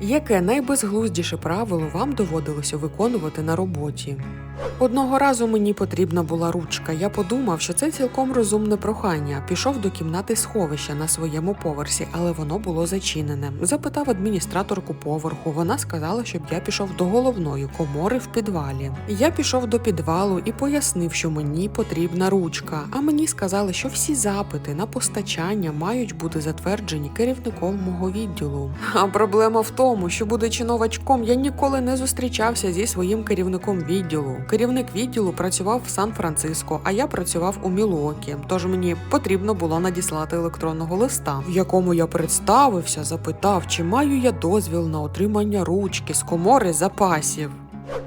Яке найбезглуздіше правило вам доводилося виконувати на роботі? Одного разу мені потрібна була ручка. Я подумав, що це цілком розумне прохання. Пішов до кімнати сховища на своєму поверсі, але воно було зачинене. Запитав адміністраторку поверху. Вона сказала, щоб я пішов до головної комори в підвалі. Я пішов до підвалу і пояснив, що мені потрібна ручка. А мені сказали, що всі запити на постачання мають бути затверджені керівником мого відділу. А проблема в тому, що будучи новачком, я ніколи не зустрічався зі своїм керівником відділу. Керівник відділу працював в Сан-Франциско, а я працював у Мілуокі. Тож мені потрібно було надіслати електронного листа, в якому я представився, запитав, чи маю я дозвіл на отримання ручки з комори запасів.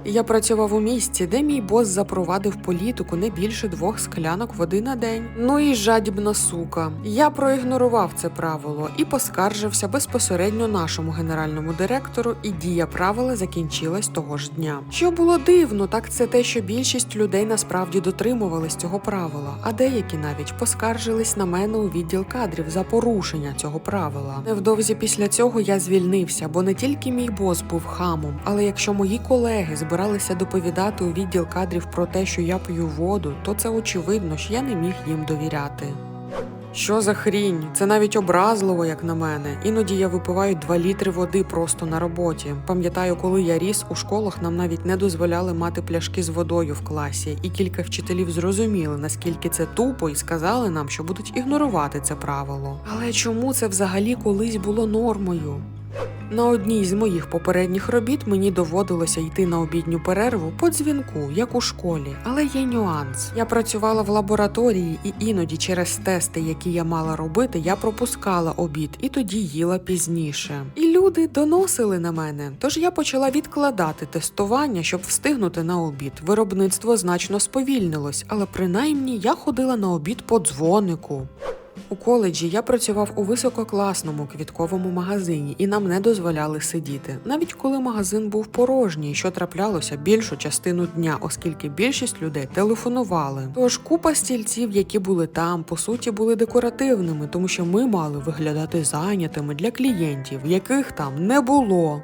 Я працював у місті, де мій бос запровадив політику не більше двох склянок води на день. Ну і жадібна сука. Я проігнорував це правило і поскаржився безпосередньо нашому генеральному директору, і дія правила закінчилась того ж дня. Що було дивно, так це те, що більшість людей насправді дотримувались цього правила, а деякі навіть поскаржились на мене у відділ кадрів за порушення цього правила. Невдовзі після цього я звільнився, бо не тільки мій бос був хамом, але якщо мої колеги збиралися доповідати у відділ кадрів про те, що я п'ю воду, то це очевидно, що я не міг їм довіряти. Що за хрінь? Це навіть образливо, як на мене. Іноді я випиваю 2 літри води просто на роботі. Пам'ятаю, коли я ріс у школах, нам навіть не дозволяли мати пляшки з водою в класі, і кілька вчителів зрозуміли, наскільки це тупо, і сказали нам, що будуть ігнорувати це правило. Але чому це взагалі колись було нормою? На одній з моїх попередніх робіт мені доводилося йти на обідню перерву по дзвінку, як у школі, але є нюанс. Я працювала в лабораторії, і іноді через тести, які я мала робити, я пропускала обід і тоді їла пізніше. І люди доносили на мене. Тож я почала відкладати тестування, щоб встигнути на обід. Виробництво значно сповільнилось, але принаймні я ходила на обід по дзвонику. У коледжі я працював у висококласному квітковому магазині, і нам не дозволяли сидіти, навіть коли магазин був порожній, що траплялося більшу частину дня, оскільки більшість людей телефонували. Тож купа стільців, які були там, по суті, були декоративними, тому що ми мали виглядати зайнятими для клієнтів, яких там не було.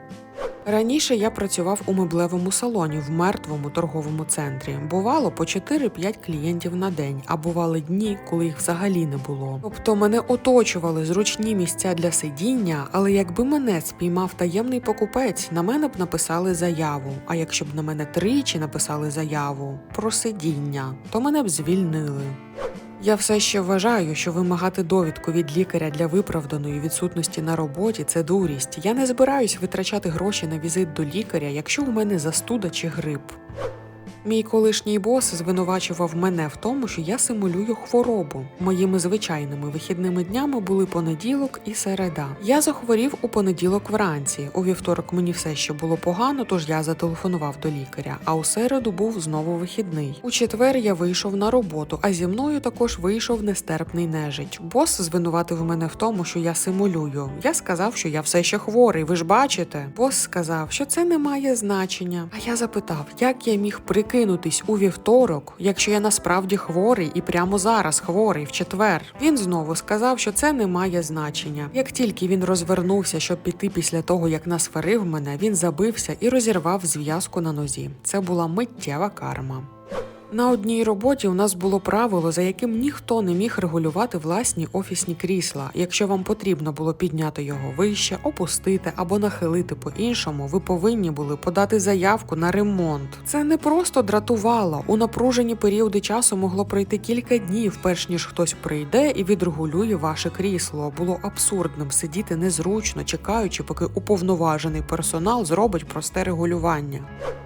Раніше я працював у меблевому салоні в мертвому торговому центрі. Бувало по 4-5 клієнтів на день, а бували дні, коли їх взагалі не було. Тобто мене оточували зручні місця для сидіння, але якби мене спіймав таємний покупець, на мене б написали заяву. А якщо б на мене тричі написали заяву про сидіння, то мене б звільнили. Я все ще вважаю, що вимагати довідку від лікаря для виправданої відсутності на роботі це дурість. Я не збираюсь витрачати гроші на візит до лікаря, якщо у мене застуда чи грип. Мій колишній бос звинувачував мене в тому, що я симулюю хворобу. Моїми звичайними вихідними днями були понеділок і середа. Я захворів у понеділок вранці. У вівторок мені все ще було погано, тож я зателефонував до лікаря. А у середу був знову вихідний. У четвер я вийшов на роботу, а зі мною також вийшов нестерпний нежить. Бос звинуватив мене в тому, що я симулюю. Я сказав, що я все ще хворий. Ви ж бачите? Бос сказав, що це не має значення. А я запитав, як я міг прикинутись у вівторок, якщо я насправді хворий і прямо зараз хворий в четвер. Він знову сказав, що це не має значення. Як тільки він розвернувся, щоб піти після того, як насварив мене, він забився і розірвав зв'язку на нозі. Це була миттєва карма. На одній роботі у нас було правило, за яким ніхто не міг регулювати власні офісні крісла. Якщо вам потрібно було підняти його вище, опустити або нахилити по-іншому, ви повинні були подати заявку на ремонт. Це не просто дратувало. У напружені періоди часу могло пройти кілька днів, перш ніж хтось прийде і відрегулює ваше крісло. Було абсурдним сидіти незручно, чекаючи, поки уповноважений персонал зробить просте регулювання.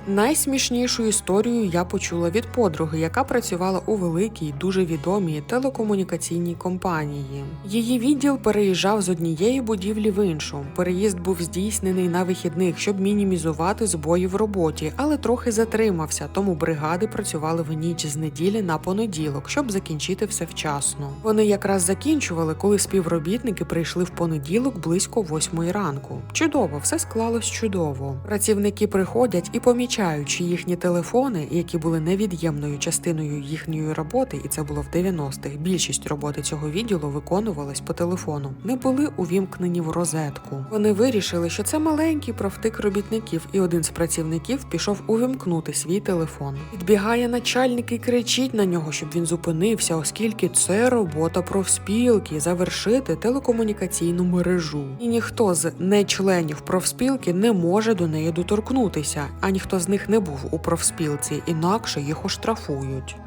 Найсмішнішу історію я почула від подруги, яка працювала у великій, дуже відомій телекомунікаційній компанії. Її відділ переїжджав з однієї будівлі в іншу. Переїзд був здійснений на вихідних, щоб мінімізувати збої в роботі, але трохи затримався, тому бригади працювали в ніч з неділі на понеділок, щоб закінчити все вчасно. Вони якраз закінчували, коли співробітники прийшли в понеділок близько восьмої ранку. Чудово, все склалось чудово. Працівники приходять і помічають, чи їхні телефони, які були невід'ємною невід'ємною частиною їхньої роботи, і це було в 90-х. Більшість роботи цього відділу виконувалась по телефону. Не були увімкнені в розетку. Вони вирішили, що це маленький провтик робітників, і один з працівників пішов увімкнути свій телефон. Підбігає начальник і кричить на нього, щоб він зупинився, оскільки це робота профспілки завершити телекомунікаційну мережу. І ніхто з нечленів профспілки не може до неї доторкнутися, а ніхто з них не був у профспілці, інакше їх оштрафують.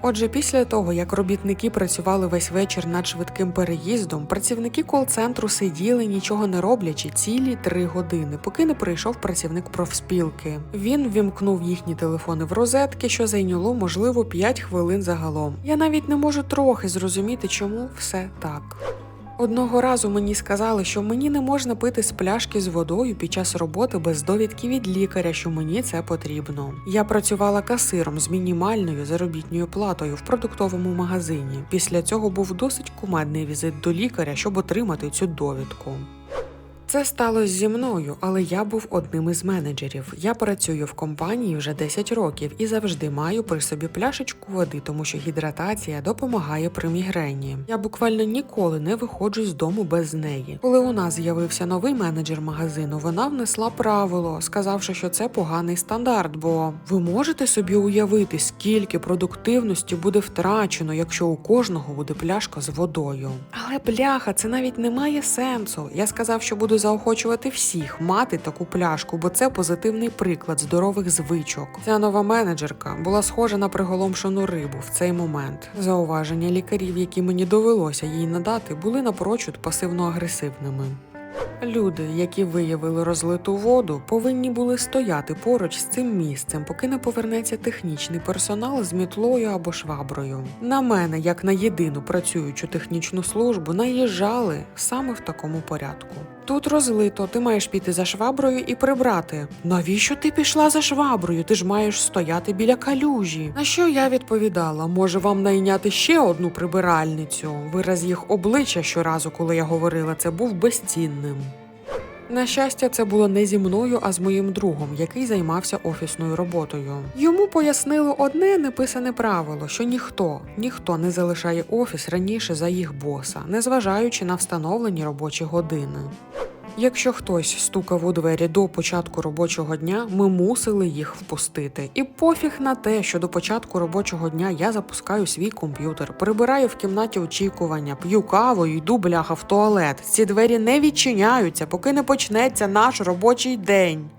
Отже, після того як робітники працювали весь вечір над швидким переїздом, працівники кол-центру сиділи, нічого не роблячи цілі три години, поки не прийшов працівник профспілки. Він вімкнув їхні телефони в розетки, що зайняло можливо 5 хвилин загалом. Я навіть не можу трохи зрозуміти, чому все так. Одного разу мені сказали, що мені не можна пити з пляшки з водою під час роботи без довідки від лікаря, що мені це потрібно. Я працювала касиром з мінімальною заробітною платою в продуктовому магазині. Після цього був досить кумедний візит до лікаря, щоб отримати цю довідку. Це сталося зі мною, але я був одним із менеджерів. Я працюю в компанії вже 10 років і завжди маю при собі пляшечку води, тому що гідратація допомагає при мігрені. Я буквально ніколи не виходжу з дому без неї. Коли у нас з'явився новий менеджер магазину, вона внесла правило, сказавши, що це поганий стандарт. Бо ви можете собі уявити, скільки продуктивності буде втрачено, якщо у кожного буде пляшка з водою. Але бляха, це навіть не має сенсу. Я сказав, що буду заохочувати всіх мати таку пляшку, бо це позитивний приклад здорових звичок. Ця нова менеджерка була схожа на приголомшену рибу в цей момент. Зауваження лікарів, які мені довелося їй надати, були напрочуд пасивно-агресивними. Люди, які виявили розлиту воду, повинні були стояти поруч з цим місцем, поки не повернеться технічний персонал з мітлою або шваброю. На мене, як на єдину працюючу технічну службу, наїжджали саме в такому порядку. Тут розлито, ти маєш піти за шваброю і прибрати. Навіщо ти пішла за шваброю? Ти ж маєш стояти біля калюжі. На що я відповідала? Може вам найняти ще одну прибиральницю? Вираз їх обличчя щоразу, коли я говорила, це був безцінним. На щастя, це було не зі мною, а з моїм другом, який займався офісною роботою. Йому пояснили одне неписане правило, що ніхто, ніхто не залишає офіс раніше за їх боса, незважаючи на встановлені робочі години. Якщо хтось стукав у двері до початку робочого дня, ми мусили їх впустити. І пофіг на те, що до початку робочого дня я запускаю свій комп'ютер, прибираю в кімнаті очікування, п'ю каву йду бляха в туалет. Ці двері не відчиняються, поки не почнеться наш робочий день.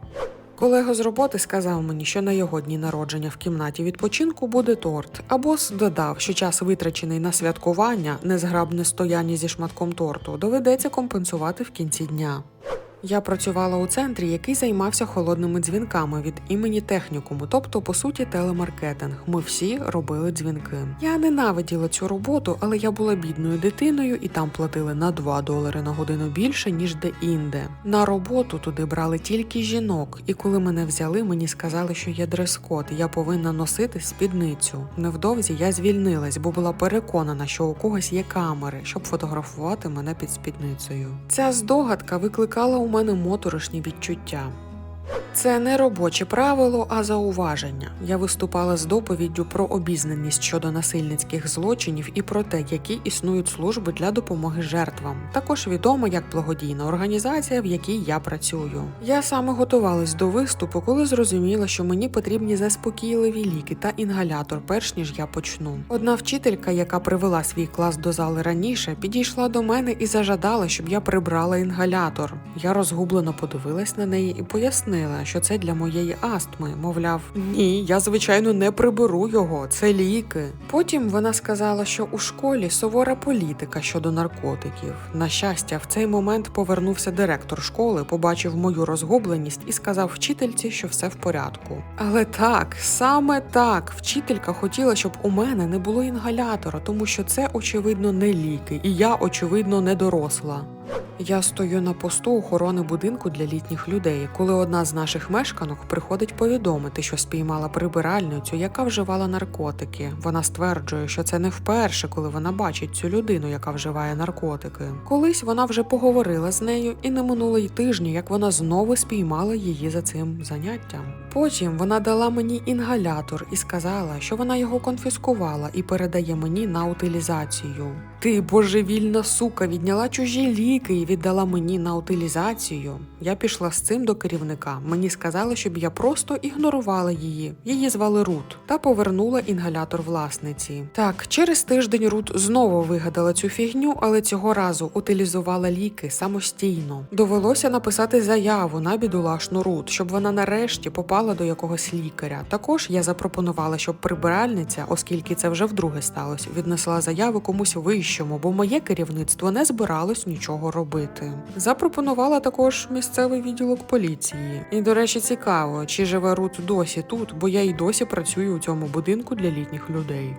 Колега з роботи сказав мені, що на його дні народження в кімнаті відпочинку буде торт. А бос додав, що час витрачений на святкування, незграбне стояння зі шматком торту, доведеться компенсувати в кінці дня. Я працювала у центрі, який займався холодними дзвінками від імені технікуму, тобто, по суті, телемаркетинг. Ми всі робили дзвінки. Я ненавиділа цю роботу, але я була бідною дитиною і там платили на 2 долари на годину більше, ніж де-інде. На роботу туди брали тільки жінок, і коли мене взяли, мені сказали, що є дрес-код, і я повинна носити спідницю. Невдовзі я звільнилась, бо була переконана, що у когось є камери, щоб фотографувати мене під спідницею. Ця здогадка викликала у мене моторошні відчуття. Це не робоче правило, а зауваження. Я виступала з доповіддю про обізнаність щодо насильницьких злочинів і про те, які існують служби для допомоги жертвам. Також відомо як благодійна організація, в якій я працюю. Я саме готувалась до виступу, коли зрозуміла, що мені потрібні заспокійливі ліки та інгалятор, перш ніж я почну. Одна вчителька, яка привела свій клас до зали раніше, підійшла до мене і зажадала, щоб я прибрала інгалятор. Я розгублено подивилась на неї і пояснила, що це для моєї астми. Мовляв, ні, я звичайно не приберу його, це ліки. Потім вона сказала, що у школі сувора політика щодо наркотиків. На щастя, в цей момент повернувся директор школи, побачив мою розгубленість і сказав вчительці, що все в порядку. Але так, саме так, вчителька хотіла, щоб у мене не було інгалятора, тому що це очевидно не ліки, і я очевидно не доросла. Я стою на посту охорони будинку для літніх людей, коли одна з наших мешканок приходить повідомити, що спіймала прибиральницю, яка вживала наркотики. Вона стверджує, що це не вперше, коли вона бачить цю людину, яка вживає наркотики. Колись вона вже поговорила з нею, і не минуло й тижні, як вона знову спіймала її за цим заняттям. Потім вона дала мені інгалятор і сказала, що вона його конфіскувала і передає мені на утилізацію. Ти божевільна сука, відняла чужі ліки і віддала мені на утилізацію. Я пішла з цим до керівника. Мені сказали, щоб я просто ігнорувала її. Її звали Рут та повернула інгалятор власниці. Так, через тиждень Рут знову вигадала цю фігню, але цього разу утилізувала ліки самостійно. Довелося написати заяву на бідолашну Рут, щоб вона нарешті попала до якогось лікаря. Також я запропонувала, щоб прибиральниця, оскільки це вже вдруге сталося, віднесла заяву комусь вищому, бо моє керівництво не збиралось нічого робити. Запропонувала також місцевий відділок поліції. І, до речі, цікаво, чи живе Рут досі тут, бо я й досі працюю у цьому будинку для літніх людей.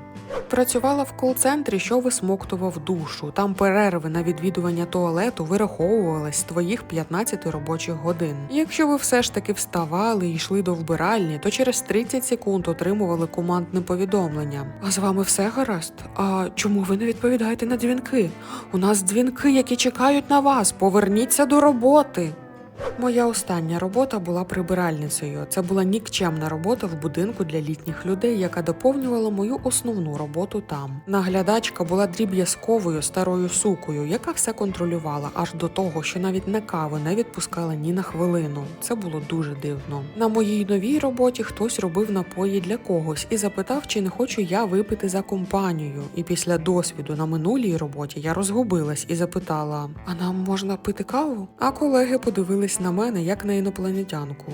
Працювала в кол-центрі, що висмоктував душу. Там перерви на відвідування туалету вираховувались з твоїх 15 робочих годин. Якщо ви все ж таки вставали і йшли до вбиральні, то через 30 секунд отримували командне повідомлення. А з вами все гаразд? А чому ви не відповідаєте на дзвінки? У нас дзвінки, які чекають на вас. Поверніться до роботи. Моя остання робота була прибиральницею. Це була нікчемна робота в будинку для літніх людей, яка доповнювала мою основну роботу там. Наглядачка була дріб'язковою старою сукою, яка все контролювала аж до того, що навіть на каву не відпускала ні на хвилину. Це було дуже дивно. На моїй новій роботі хтось робив напої для когось і запитав, чи не хочу я випити за компанію. І після досвіду на минулій роботі я розгубилась і запитала: А нам можна пити каву? А колеги подивились на мене як на інопланетянку.